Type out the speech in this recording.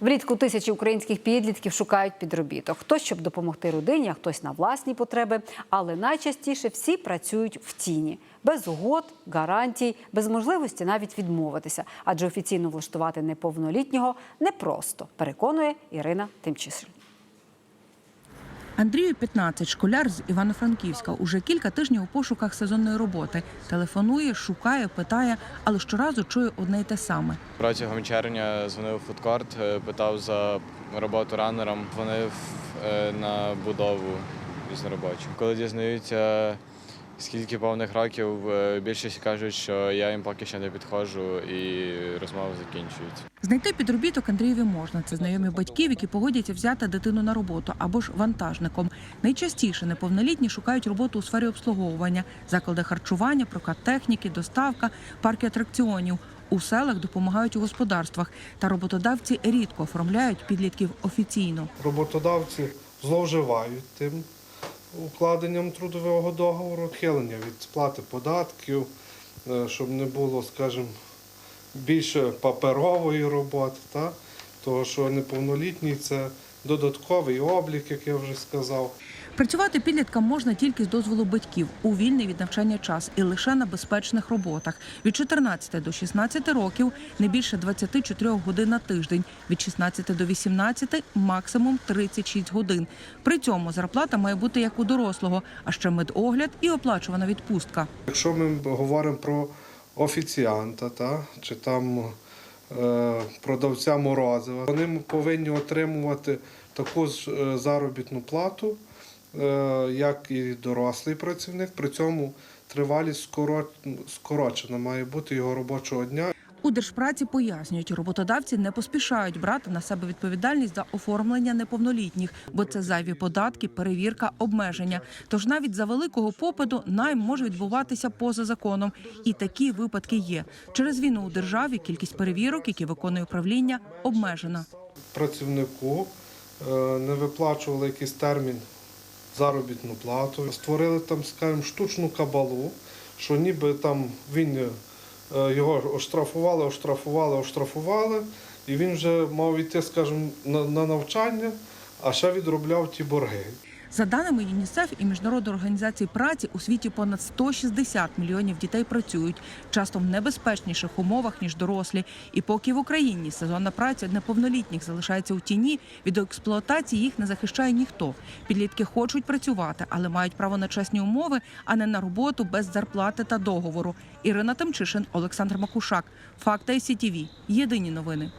Влітку тисячі українських підлітків шукають підробіток. Хтось, щоб допомогти родині, а хтось на власні потреби. Але найчастіше всі працюють в тіні. Без угод, гарантій, без можливості навіть відмовитися. Адже офіційно влаштувати неповнолітнього непросто, переконує Ірина Тимчишин. Андрію 15, школяр з Івано-Франківська. Уже кілька тижнів у пошуках сезонної роботи. Телефонує, шукає, питає, але щоразу чує одне й те саме. Протягом червня дзвонив у фудкорт, е, питав за роботу ранером, Вони е, на будову різноробочу. Коли дізнаються, скільки повних років, е, більшість кажуть, що я їм поки що не підходжу і розмови закінчуються. Знайти підробіток Андрієві можна. Це знайомі батьків, які погодяться взяти дитину на роботу або ж вантажником. Найчастіше неповнолітні шукають роботу у сфері обслуговування, заклади харчування, прокат техніки, доставка, парки атракціонів. У селах допомагають у господарствах, та роботодавці рідко оформляють підлітків офіційно. роботодавці зловживають тим укладенням трудового договору, відхилення від сплати податків, е, щоб не було, скажімо, більше паперової роботи, та? того що неповнолітній це додатковий облік, як я вже сказав. Працювати підліткам можна тільки з дозволу батьків у вільний від навчання час і лише на безпечних роботах. Від 14 до 16 років не більше 24 годин на тиждень, від 16 до 18 – максимум 36 годин. При цьому зарплата має бути як у дорослого, а ще медогляд і оплачувана відпустка. Якщо ми говоримо про офіціанта та, чи там продавця морозива, вони повинні отримувати таку ж е, заробітну плату, е, як і дорослий працівник. При цьому тривалість скоро- скорочена має бути його робочого дня. У держпраці пояснюють, роботодавці не поспішають брати на себе відповідальність за оформлення неповнолітніх, бо це зайві податки, перевірка, обмеження. Тож навіть за великого попиту найм може відбуватися поза законом. І такі випадки є. Через війну у державі кількість перевірок, які виконує управління, обмежена. Працівнику е, не виплачували якийсь термін заробітну плату. Створили там, скажімо, штучну кабалу, що ніби там він його оштрафували, оштрафували, оштрафували, і він вже мав йти, скажімо, на, на навчання, а ще відробляв ті борги. За даними ЮНІСЕФ і Міжнародної організації праці, у світі понад 160 мільйонів дітей працюють, часто в небезпечніших умовах ніж дорослі. І поки в Україні сезонна праця неповнолітніх залишається у тіні, від експлуатації їх не захищає ніхто. Підлітки хочуть працювати, але мають право на чесні умови, а не на роботу без зарплати та договору. Ірина Тимчишин, Олександр Макушак. Факти СІТІВІ. Єдині новини.